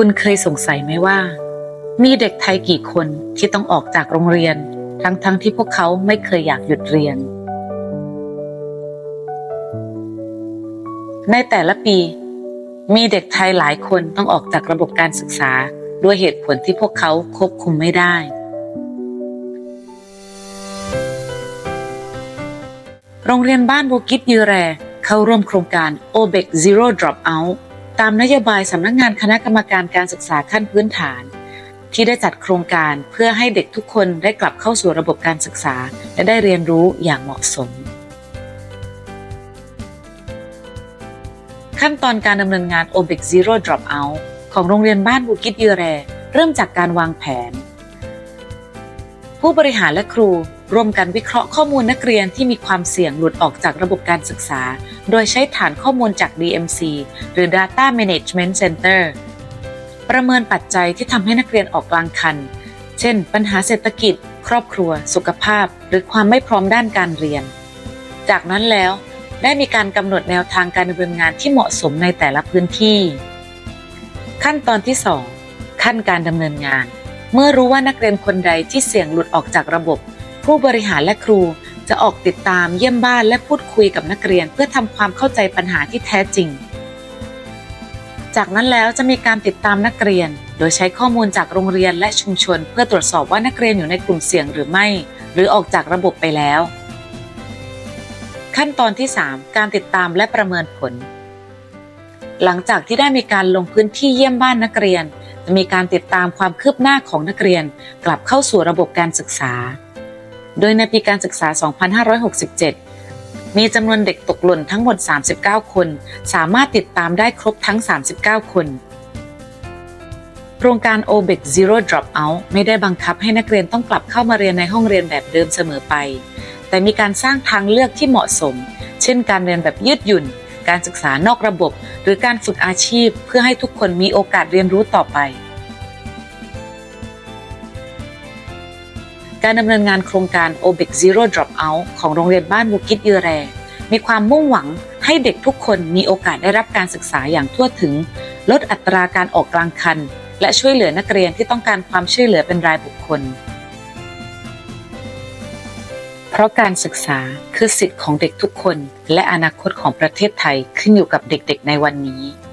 คุณเคยสงสัยไหมว่า มีเด็กไทยกี่คนที่ต้องออกจากโรงเรียน ทั้งๆทที่พวกเขาไม่เคยอยากหยุดเรียน ในแต่ละปี มีเด็กไทยหลายคนต้องออกจากระบบการศึกษา ด้วยเหตุผลที่พวกเขาควบคุมไม่ได้ โรงเรียนบ้านบูกิตยูแรเข้าร่วมโครงการ OBEC Zero Dropout ตามนโยบายสำนักงานคณะกรรมการการศึกษาขั้นพื้นฐาน ที่ได้จัดโครงการเพื่อให้เด็กทุกคนได้กลับเข้าสู่ระบบการศึกษา และได้เรียนรู้อย่างเหมาะสม ขั้นตอนการดำเนินงาน OBEC Zero Dropout ของโรงเรียนบ้านบูกิตยูแรเริ่มจากการวางแผน ผู้บริหารและครูร่วมกันวิเคราะห์ข้อมูลนักเรียนที่มีความเสี่ยงหลุดออกจากระบบการศึกษา โดยใช้ฐานข้อมูลจาก DMC หรือ Data Management Center ประเมินปัจจัยที่ทำให้นักเรียนออกกลางคัน เช่น ปัญหาเศรษฐกิจ ครอบครัว สุขภาพ หรือความไม่พร้อมด้านการเรียน จากนั้นแล้วได้มีการกำหนดแนวทางการดำเนินงานที่เหมาะสมในแต่ละพื้นที่ ขั้นตอนที่ 2 ขั้นการดำเนินงาน เมื่อรู้ว่านักเรียนคนใดที่เสี่ยงหลุดออกจากระบบ ผู้บริหารและครู จะออกติดตามเยี่ยมบ้านและพูดคุยกับนักเรียน เพื่อทำความเข้าใจปัญหาที่แท้จริง จากนั้นแล้วจะมีการติดตามนักเรียน โดยใช้ข้อมูลจากโรงเรียนและชุมชน เพื่อตรวจสอบว่านักเรียนอยู่ในกลุ่มเสี่ยงหรือไม่ หรือออกจากระบบไปแล้ว ขั้นตอนที่ 3 การติดตามและประเมินผล หลังจากที่ได้มีการลงพื้นที่เยี่ยมบ้านนักเรียน จะมีการติดตามความคืบหน้าของนักเรียน กลับเข้าสู่ระบบการศึกษา โดยในปีการศึกษา 2567 มีจำนวนเด็กตกหล่นทั้งหมด 39 คน สามารถติดตามได้ครบทั้ง 39 คนโครงการ OBEC Zero Dropout ไม่ได้บังคับให้นักเรียนต้องกลับเข้ามาเรียนในห้องเรียนแบบเดิมเสมอไป แต่มีการสร้างทางเลือกที่เหมาะสม เช่นการเรียนแบบยืดหยุ่น การศึกษานอกระบบ หรือการฝึกอาชีพ เพื่อให้ทุกคนมีโอกาสเรียนรู้ต่อไป การดำเนินงานโครงการ OBEC Zero Dropout ของโรงเรียนบ้านบุกิตเยอแร มีความมุ่งหวังให้เด็กทุกคนมีโอกาสได้รับการศึกษาอย่างทั่วถึง ลดอัตราการออกกลางคัน และช่วยเหลือนักเรียนที่ต้องการความช่วยเหลือเป็นรายบุคคล เพราะการศึกษาคือสิทธิ์ของเด็กทุกคน และอนาคตของประเทศไทยขึ้นอยู่กับเด็กๆ ในวันนี้